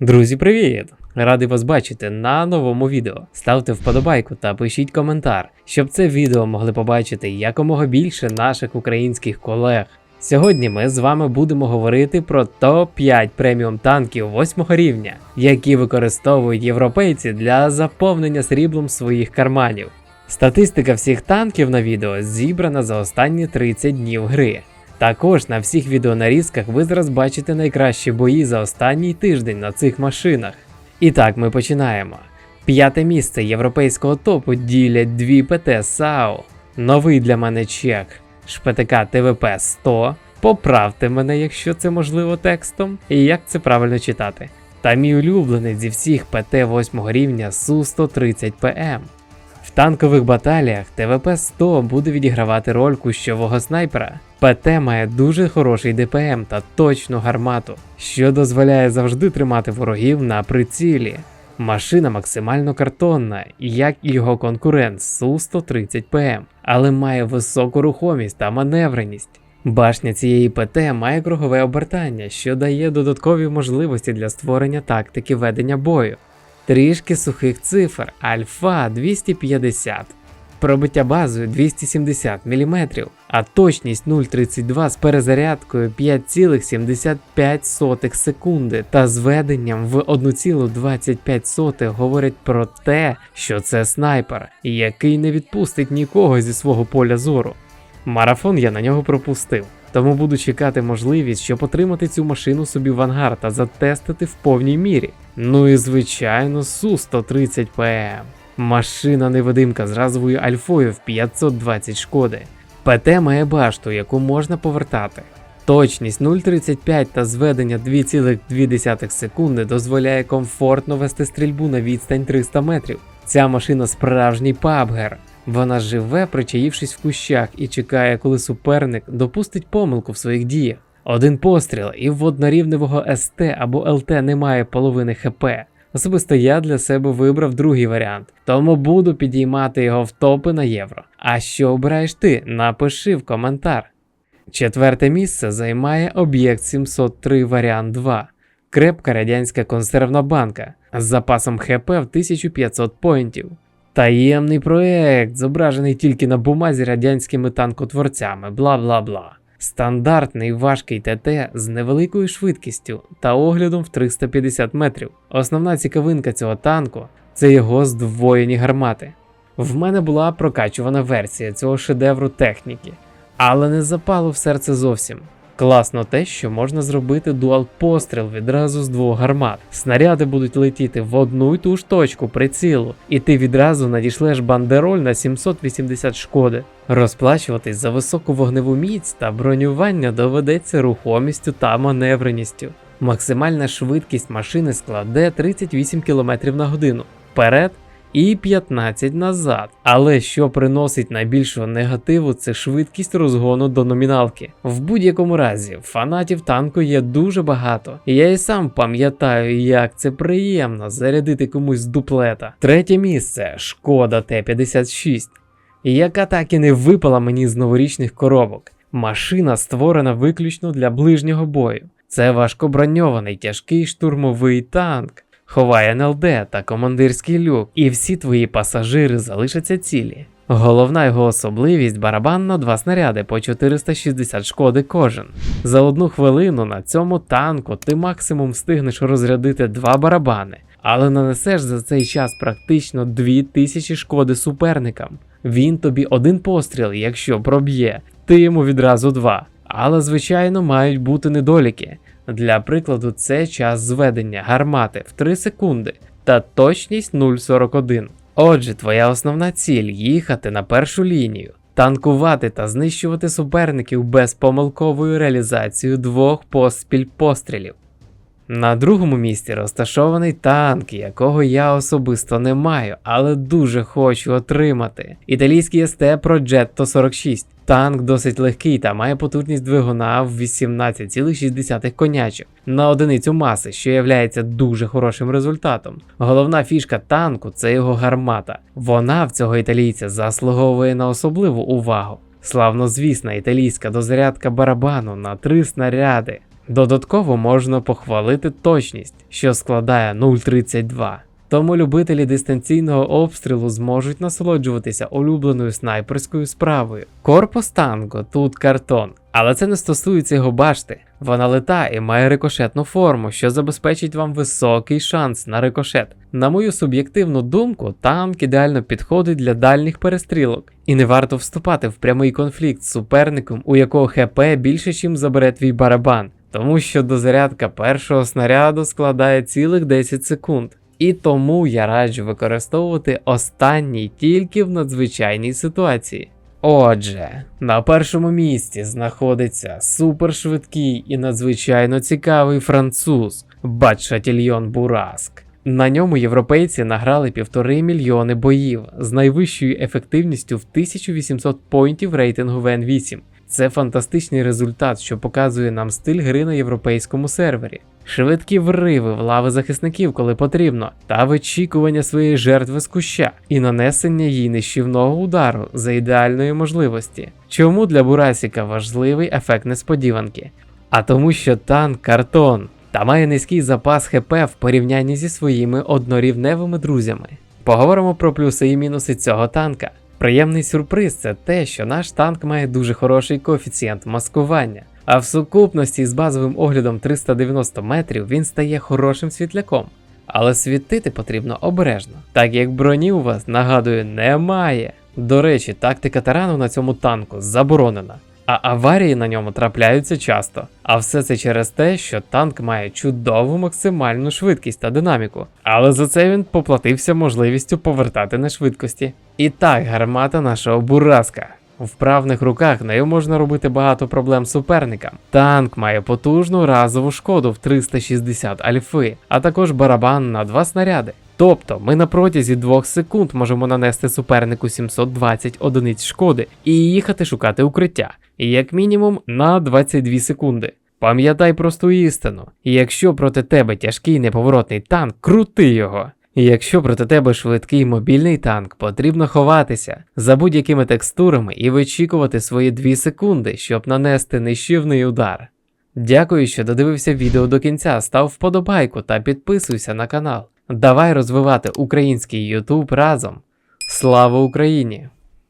Друзі, привіт! Радий вас бачити на новому відео. Ставте вподобайку та пишіть коментар, щоб це відео могли побачити якомога більше наших українських колег. Сьогодні ми з вами будемо говорити про топ-5 преміум танків 8 рівня, які використовують європейці для заповнення сріблом своїх карманів. Статистика всіх танків на відео зібрана за останні 30 днів гри. Також на всіх відеонарізках ви зараз бачите найкращі бої за останній тиждень на цих машинах. І так, ми починаємо. П'яте місце європейського топу ділять дві ПТ САУ. Новий для мене чек. Шпетика ТВП 100. Поправте мене, якщо це можливо текстом, і як це правильно читати. Та мій улюблений зі всіх ПТ 8 рівня Су-130 ПМ. В танкових баталіях ТВП-100 буде відігравати роль кущового снайпера. ПТ має дуже хороший ДПМ та точну гармату, що дозволяє завжди тримати ворогів на прицілі. Машина максимально картонна, як і його конкурент Су-130 ПМ, але має високу рухомість та маневреність. Башня цієї ПТ має кругове обертання, що дає додаткові можливості для створення тактики ведення бою. Трішки сухих цифр. Альфа 250, пробиття базою 270 мм, а точність 0,32 з перезарядкою 5,75 секунди. Та зведенням в 1,25 говорять про те, що це снайпер, який не відпустить нікого зі свого поля зору. Марафон я на нього пропустив. Тому буду чекати можливість, щоб отримати цю машину собі в ангар та затестити в повній мірі. Ну і звичайно, Су-130 ПМ. Машина невидимка з разовою альфою в 520 шкоди. ПТ має башту, яку можна повертати. Точність 0,35 та зведення 2,2 секунди дозволяє комфортно вести стрільбу на відстань 300 метрів. Ця машина справжній пабгер. Вона живе, причаївшись в кущах, і чекає, коли суперник допустить помилку в своїх діях. Один постріл, і в однорівневого СТ або ЛТ немає половини ХП. Особисто я для себе вибрав другий варіант, тому буду підіймати його в топи на євро. А що обираєш ти? Напиши в коментар. Четверте місце займає об'єкт 703 варіант 2. Крепка радянська консервна банка з запасом ХП в 1500 поінтів. Таємний проект, зображений тільки на бумазі радянськими танкотворцями, бла бла бла. Стандартний важкий ТТ з невеликою швидкістю та оглядом в 350 метрів. Основна цікавинка цього танку це його здвоєні гармати. В мене була прокачувана версія цього шедевру техніки, але не запало в серце зовсім. Класно те, що можна зробити дуал постріл відразу з двох гармат. Снаряди будуть летіти в одну й ту ж точку прицілу, і ти відразу надішлеш бандероль на 780 шкоди. Розплачуватись за високу вогневу міць та бронювання доведеться рухомістю та маневреністю. Максимальна швидкість машини складе 38 км на годину вперед і 15 назад. Але що приносить найбільшого негативу, це швидкість розгону до номіналки. В будь-якому разі, фанатів танку є дуже багато. Я і сам пам'ятаю, як це приємно зарядити комусь з дуплета. Третє місце шкода Т-56, яка так і не випала мені з новорічних коробок. Машина створена виключно для ближнього бою. Це важкоброньований тяжкий штурмовий танк. Ховає НЛД та командирський люк, і всі твої пасажири залишаться цілі. Головна його особливість барабан на два снаряди по 460 шкоди кожен. За одну хвилину на цьому танку ти максимум встигнеш розрядити два барабани, але нанесеш за цей час практично 2000 шкоди суперникам. Він тобі один постріл, якщо проб'є, ти йому відразу два. Але, звичайно, мають бути недоліки. Для прикладу, це час зведення гармати в 3 секунди та точність 0,41. Отже, твоя основна ціль їхати на першу лінію, танкувати та знищувати суперників без помилковою реалізацією двох поспіль пострілів. На другому місці розташований танк, якого я особисто не маю, але дуже хочу отримати. Італійський СТ Progetto 46. Танк досить легкий та має потужність двигуна в 18,6 конячок на одиницю маси, що є дуже хорошим результатом. Головна фішка танку це його гармата. Вона в цього італійця заслуговує на особливу увагу. Славнозвісна італійська дозарядка барабану на три снаряди. Додатково можна похвалити точність, що складає 0,32. Тому любителі дистанційного обстрілу зможуть насолоджуватися улюбленою снайперською справою. Корпус танку тут картон, але це не стосується його башти. Вона лита і має рикошетну форму, що забезпечить вам високий шанс на рикошет. На мою суб'єктивну думку, танк ідеально підходить для дальніх перестрілок, і не варто вступати в прямий конфлікт з суперником, у якого ХП більше, чим забере твій барабан, тому що дозарядка першого снаряду складає цілих 10 секунд. І тому я раджу використовувати останній тільки в надзвичайній ситуації. Отже, на першому місці знаходиться супершвидкий і надзвичайно цікавий француз Батшатільйон Бураск. На ньому європейці награли півтори мільйони боїв з найвищою ефективністю в 1800 поінтів рейтингу ВН8. Це фантастичний результат, що показує нам стиль гри на європейському сервері. Швидкі вриви в лави захисників, коли потрібно, та вичікування своєї жертви з куща і нанесення їй нищівного удару за ідеальної можливості. Чому для Бурасіка важливий ефект несподіванки? А тому, що танк картон та має низький запас ХП в порівнянні зі своїми однорівневими друзями. Поговоримо про плюси і мінуси цього танка. Приємний сюрприз це те, що наш танк має дуже хороший коефіцієнт маскування. А в сукупності з базовим оглядом 390 метрів він стає хорошим світляком. Але світити потрібно обережно, так як броні у вас, нагадую, немає. До речі, тактика тарану на цьому танку заборонена, а аварії на ньому трапляються часто. А все це через те, що танк має чудову максимальну швидкість та динаміку, але за це він поплатився можливістю повертати на швидкості. І так, гармата нашого бураска. Вправних руках нею можна робити багато проблем суперникам. Танк має потужну разову шкоду в 360 альфи, а також барабан на два снаряди. Тобто ми на протязі 2 секунд можемо нанести супернику 720 одиниць шкоди і їхати шукати укриття, як мінімум на 22 секунди. Пам'ятай просту істину: якщо проти тебе тяжкий неповоротний танк, крути його. Якщо проти тебе швидкий мобільний танк, потрібно ховатися за будь-якими текстурами і вичікувати свої 2 секунди, щоб нанести нищівний удар. Дякую, що додивився відео до кінця, став вподобайку та підписуйся на канал. Давай розвивати український YouTube разом. Слава Україні!